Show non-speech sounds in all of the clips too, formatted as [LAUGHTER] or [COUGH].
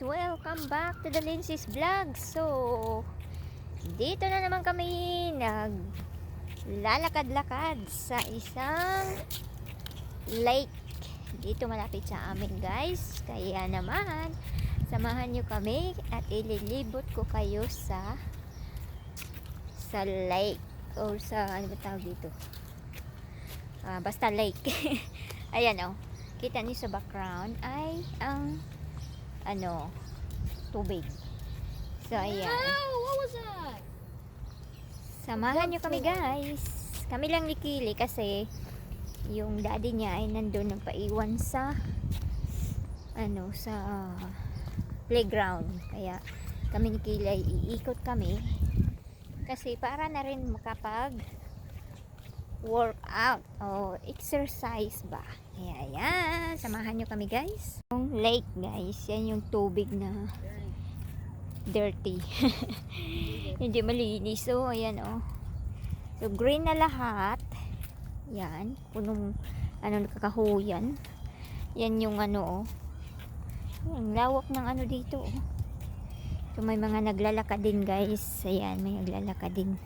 Welcome back to the Lindsay's Vlog. So, dito na naman kami nag lalakad-lakad sa isang lake. Dito malapit sa amin guys. Kaya naman, samahan nyo kami at ililibot ko kayo sa sa lake or sa ano ba tawag dito? Ah, basta lake. [LAUGHS] Ayan oh. Kita niyo sa background ay ang ano, tubig. So, ayan. what was that? Samahan nyo kami guys. Kami lang ni Kili kasi yung daddy niya ay nandun nagpaiwan sa ano, sa playground. Kaya kami ni Kili ay iikot kami kasi para na rin makapag workout o exercise ba. Kaya ayan, samahan nyo kami guys. Yung lake guys, yan yung tubig na dirty. [LAUGHS] Hindi malinis. So, ayan oh. So, green na lahat. Yan. Punong, ano, nakakahuyan. Yan yung ano oh. Ang lawak ng ano dito oh. So, may mga naglalakad din guys. Ayan, may naglalakad din.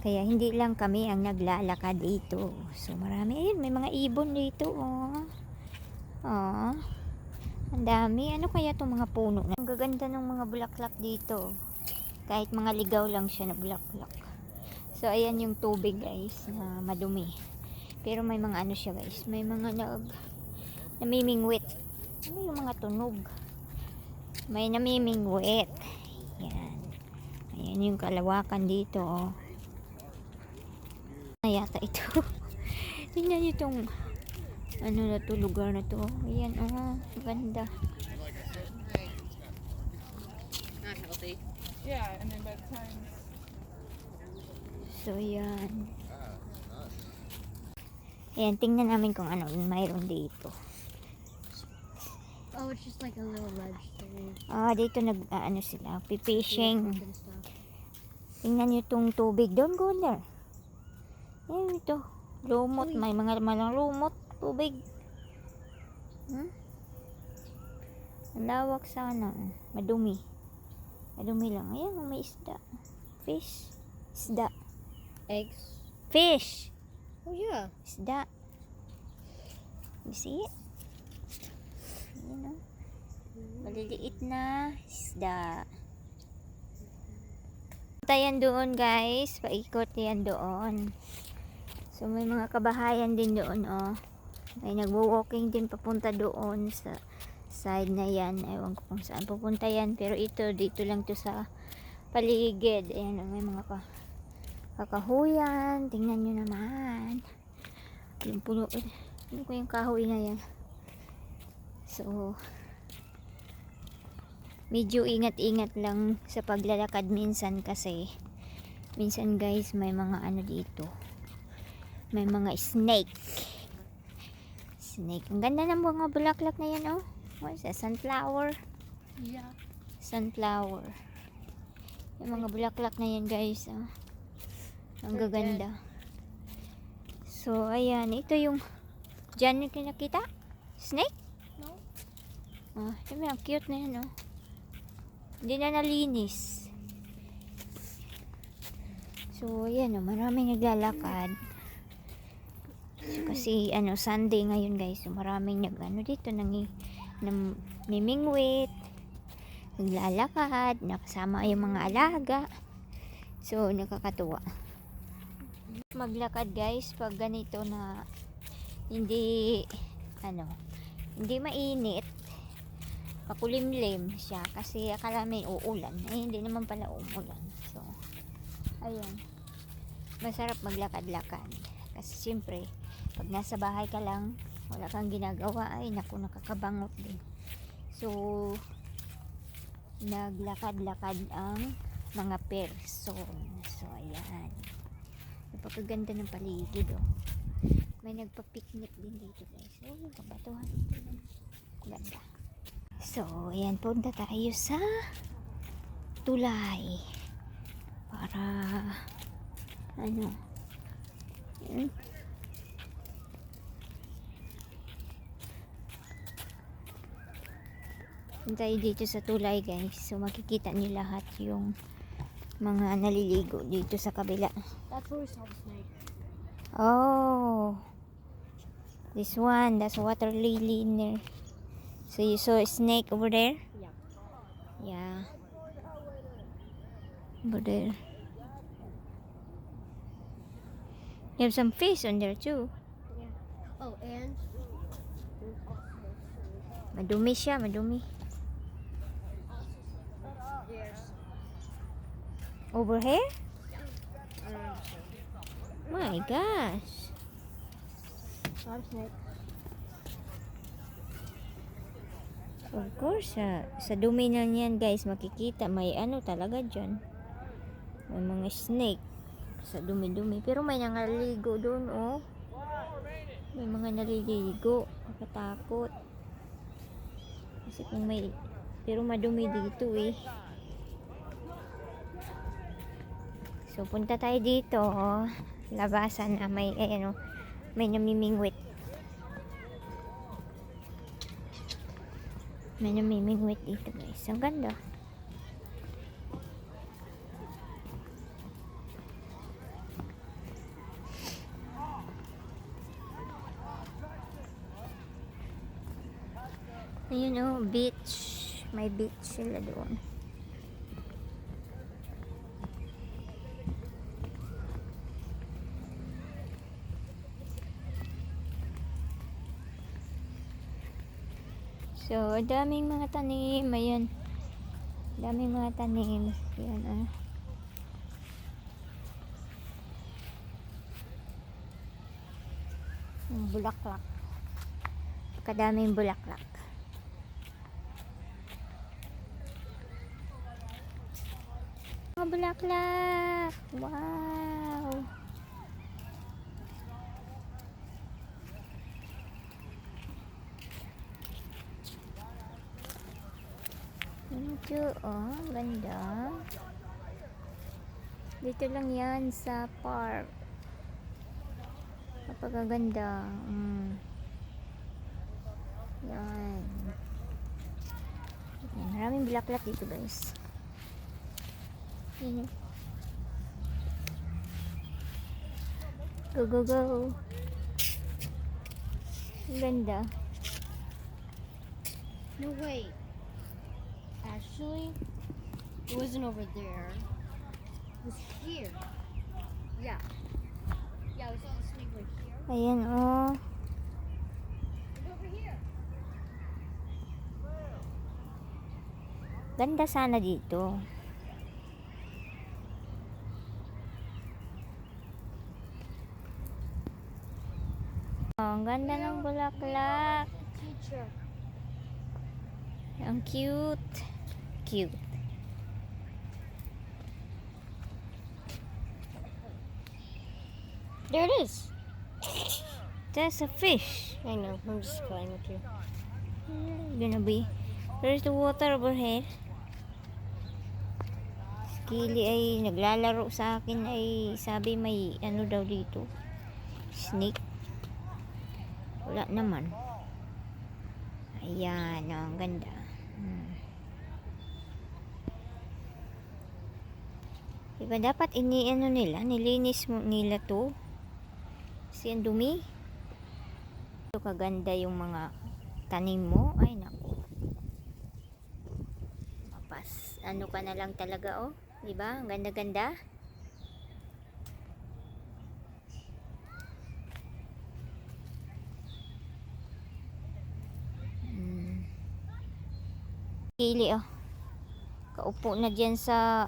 Kaya hindi lang kami ang naglalakad dito. So marami ayun, may mga ibon dito oh. Oh. Ang dami. Ano kaya itong mga puno? Ang gaganda ng mga bulaklak dito. Kahit mga ligaw lang siya na bulaklak. So ayan yung tubig guys na madumi. Pero may mga ano siya guys. May mga nag namimingwit. Ano yung mga tunog? May namimingwit. Yan. Ayan yung kalawakan dito oh na yata ito. [LAUGHS] Tingnan niyo itong ano na to, lugar na to. Ayan, oh, ganda. Not healthy. Yeah, and then by the time So, ayan. Ayan, tingnan namin kung ano mayroon dito. Oh, it's just like a little ledge thing. Ah, dito nag, ah, ano sila, pipishing. Tingnan niyo itong tubig. Don't go there. Ayan ito. Lumot. May mga malang lumot. Tubig. Hmm? Lawak sana. Madumi. Madumi lang. Ayan, oh, may isda. Fish. Isda. Eggs. Fish. Oh yeah. Isda. You see it? Ayan, oh. Maliliit na isda. Punta yan doon guys. Paikot yan doon. So may mga kabahayan din doon oh. May nagwo-walking din papunta doon sa side na yan. Ewan ko kung saan pupunta yan. Pero ito, dito lang to sa paligid. Ayan, oh, may mga ka kakahuyan. Tingnan nyo naman. Yung puno. Eh, ano ko yung kahoy na yan? So, medyo ingat-ingat lang sa paglalakad minsan kasi minsan guys may mga ano dito may mga snake. Snake. Ang ganda ng mga bulaklak na yan oh. What is that? Sunflower? Yeah. sunflower. Yung mga bulaklak na yan guys oh. ang gaganda. so ayan. Ito yung dyan yung nakita snake? No. oh ito ang cute na yan oh. Hindi na nalinis. So ayan oh. Maraming naglalakad. so, kasi ano Sunday ngayon guys maraming nag ano dito nang nam, mimingwit naglalakad nakasama yung mga alaga. So nakakatuwa. Maglakad guys pag ganito na hindi ano hindi mainit pakulimlim siya kasi akala may uulan. Ay hindi naman pala umulan. So ayun. Masarap maglakad-lakad. Kasi siyempre pag nasa bahay ka lang wala kang ginagawa ay naku nakakabangot din. So naglakad-lakad ang mga person so ayan. Napakaganda ng paligid oh. May nagpa-picnic din dito guys. Oh kabatuhan dito ganda. So, ayan, punta tayo sa tulay. Para, ano. Punta tayo dito sa tulay guys. So makikita niyo lahat yung mga naliligo dito sa kabila. That's where the snake. Oh. This one, that's water lily in there. So you saw a snake over there? Yeah. Yeah. Over there. You have some fish on there too. Oh, and Madumi siya, madumi. Over here? My gosh. The snake. Of course, sa, sa dumi na niyan guys, makikita may ano talaga dyan. May mga snake sa dumi-dumi. Pero may nangaligo doon, oh. May mga naliligo. Nakatakot. Kasi kung may... Pero madumi dito, eh. So, punta tayo dito, oh. Labasan na may, eh, ano, may namimingwit. May namimingwit dito, guys. Ang ganda. Ayun oh, beach. May beach sila doon. So, daming mga tanim. Ayan. Daming mga tanim. Ayan ah. Bulaklak. Kadaming bulaklak. Mga bulaklak! Wow! Ito, oh, ganda. Dito lang yan sa park. Kapag ang ganda. Mm. Yan. Yan. Maraming bulaklak dito guys. Go, go, go. Ganda. No, wait. Actually, it wasn't over there. It was here. Yeah. Yeah, we saw the snake right here. Ayan, oh. Look over here. Ganda sana dito. Oh, ang ganda ng bulaklak. Ang cute. Cute. There it is. [LAUGHS] That's a fish. I know. I'm just playing with you. Gonna be. Where's the water over here? Kili ay naglalaro sa akin ay sabi may ano daw dito. Snake. Wala naman. Ayan, ang ganda. Hmm. Diba dapat ini ano nila, nilinis nila to. Kasi ang dumi. Ito kaganda yung mga tanim mo. Ay nako. Mapas. Ano ka na lang talaga oh. 'Di ba? Ang ganda-ganda. Mm. Kili oh. Kaupo na diyan sa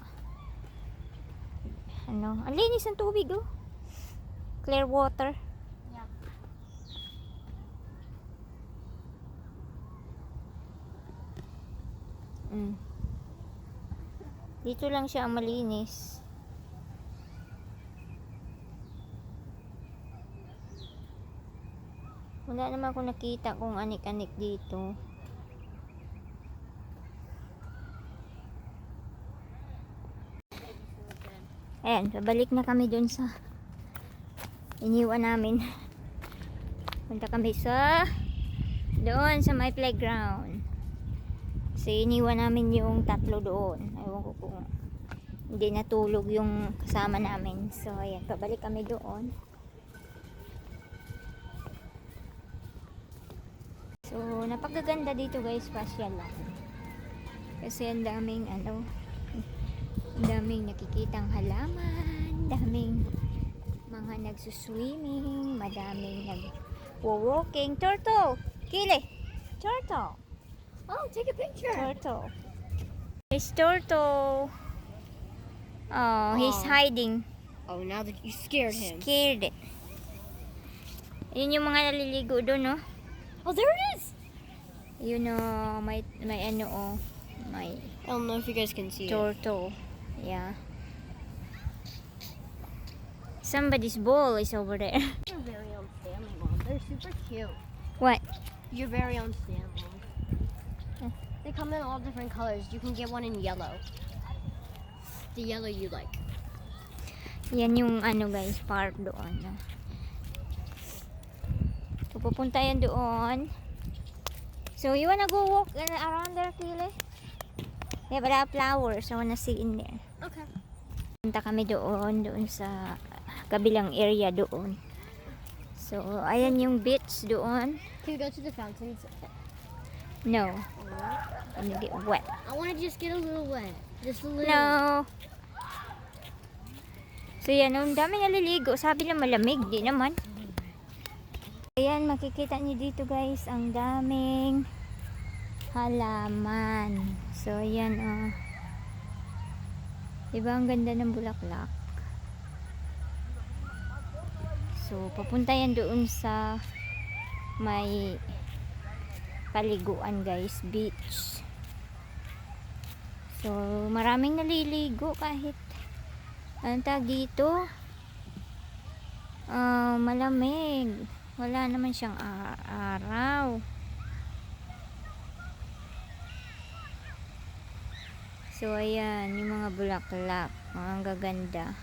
ano, ang linis ng tubig oh. Clear water. Yeah. Mm. Dito lang siya ang malinis. Wala naman ako nakita kung anik-anik dito. Ayan, babalik na kami dun sa iniwan namin. Punta kami sa doon sa my playground. Kasi iniwan namin yung tatlo doon. Ewan ko kung hindi natulog yung kasama namin. So, ayan, pabalik kami doon. So, napakaganda dito guys, pasyal lang. Kasi ang daming ano, daming nakikitang halaman, daming mga nagsuswimming, madaming nag-walking. Turtle! Kili! Turtle! Oh, take a picture. Turtle. It's turtle. Oh, he's Aw. hiding. Oh, now that you scared him. Scared. Yun yung mga naliligo doon, no? Oh, there it is. Yun, oh, may, may ano, oh, may I don't know if you guys can see it. turtle. Yeah. Somebody's ball is over there. [LAUGHS] Your very own family, Mom. They're super cute. What? Your very own stamp, Mom. They come in all different colors. You can get one in yellow. The yellow you like. Yan yung ano guys, park doon. So, pupunta yan doon. So, you wanna go walk around there, Kili? They have a lot of flowers. I wanna see in there. Okay. Punta kami doon, doon sa kabilang area doon. So, ayan yung beach doon. Can we go to the fountains? No, gonna get wet. I want to just get a little wet. Just a little. No. So yan, ang dami naliligo. Sabi na malamig, di naman. Ayan, makikita niyo dito guys, ang daming halaman. So yan, oh. Diba ang ganda ng bulaklak? So, papunta yan doon sa may paliguan guys, beach. So, maraming naliligo kahit anong tawag dito? Ah, malamig. Wala naman siyang araw. So, ayan, yung mga bulaklak. Mga gaganda.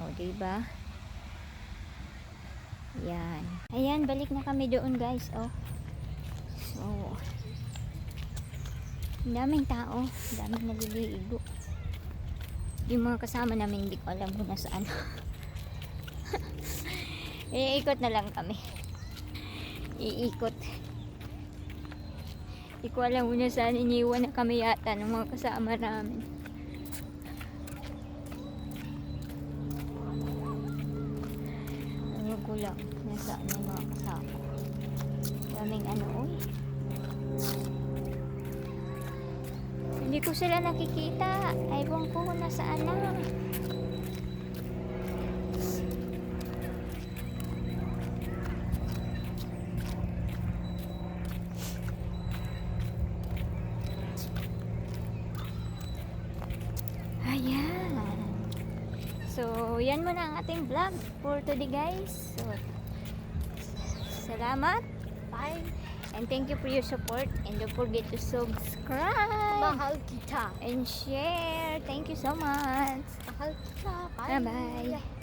O, diba? Yan. Ayan, balik na kami doon, guys. Oh. So, ang daming tao. Ang daming naliligo. Yung mga kasama namin, hindi ko alam kung nasaan. [LAUGHS] Iikot na lang kami. Iikot. Hindi ko alam kung nasaan. Iniwan na kami yata ng mga kasama namin. Ano ko lang. Nasaan yung mga kasama. Daming ano, uy. Hindi ko sila nakikita. Ewan ko kung nasaan na. Ayan. So, yan muna ang ating vlog for today guys. So, salamat. Bye. And thank you for your support. And don't forget to subscribe. Mahal kita. and share. Thank you so much. Mahal kita. Bye bye.